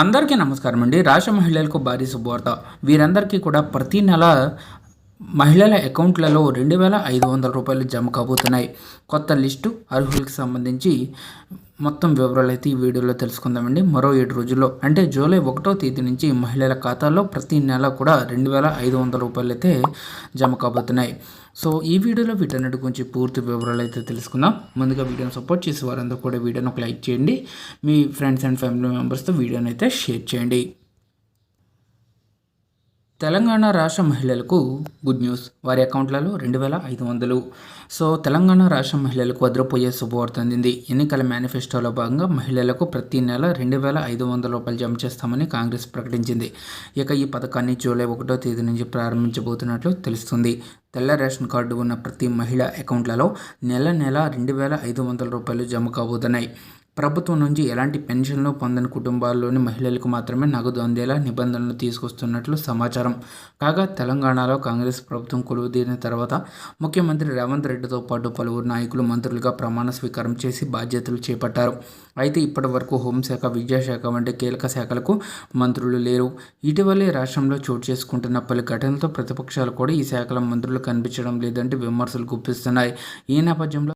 అందరికీ నమస్కారం అండి. రాష్ట్ర మహిళలకు భారీ శుభవార్త. వీరందరికీ కూడా ప్రతి నెల మహిళల అకౌంట్లలో రెండు వేల ఐదు వందల రూపాయలు జమ కాబోతున్నాయి. కొత్త లిస్టు అర్హులకు సంబంధించి మొత్తం వివరాలు అయితే ఈ వీడియోలో తెలుసుకుందామండి. మరో ఏడు రోజుల్లో అంటే జూలై ఒకటో తేదీ నుంచి మహిళల ఖాతాల్లో ప్రతి నెల కూడా రెండు వేల ఐదు వందల రూపాయలు అయితే జమ కాబోతున్నాయి. సో ఈ వీడియోలో వీటన్నిటి గురించి పూర్తి వివరాలు అయితే తెలుసుకుందాం. ముందుగా వీడియోని సపోర్ట్ చేసే వారందరూ కూడా వీడియోని ఒక లైక్ చేయండి. మీ ఫ్రెండ్స్ అండ్ ఫ్యామిలీ మెంబర్స్తో వీడియోని అయితే షేర్ చేయండి. తెలంగాణ రాష్ట్ర మహిళలకు గుడ్ న్యూస్. వారి అకౌంట్లలో రెండు వేల ఐదు వందలు. సో తెలంగాణ రాష్ట్ర మహిళలకు అదిరిపోయే శుభవార్త అందింది. ఎన్నికల మేనిఫెస్టోలో భాగంగా మహిళలకు ప్రతి నెల రెండు వేల ఐదు వందల రూపాయలు జమ చేస్తామని కాంగ్రెస్ ప్రకటించింది. ఇక ఈ పథకాన్ని జూలై ఒకటో తేదీ నుంచి ప్రారంభించబోతున్నట్లు తెలుస్తుంది. తెల్ల రేషన్ కార్డు ఉన్న ప్రతి మహిళ అకౌంట్లలో నెల నెల రెండు వేల ఐదు వందల రూపాయలు జమ కాబోతున్నాయి. ప్రభుత్వం నుంచి ఎలాంటి పెన్షన్లు పొందని కుటుంబాల్లోని మహిళలకు మాత్రమే నగదు అందేలా నిబంధనలు తీసుకొస్తున్నట్లు సమాచారం. కాగా తెలంగాణలో కాంగ్రెస్ ప్రభుత్వం కొలువుదీరిన తర్వాత ముఖ్యమంత్రి రేవంత్ రెడ్డితో పాటు పలువురు నాయకులు మంత్రులుగా ప్రమాణ స్వీకారం చేసి బాధ్యతలు చేపట్టారు. అయితే ఇప్పటి వరకు హోంశాఖ విద్యాశాఖ వంటి కీలక శాఖలకు మంత్రులు లేరు. ఇటీవలే రాష్ట్రంలో చోటు చేసుకుంటున్న పలు ఘటనలతో ప్రతిపక్షాలు కూడా ఈ శాఖల మంత్రులు కనిపించడం లేదంటే విమర్శలు గుప్పిస్తున్నాయి. ఈ నేపథ్యంలో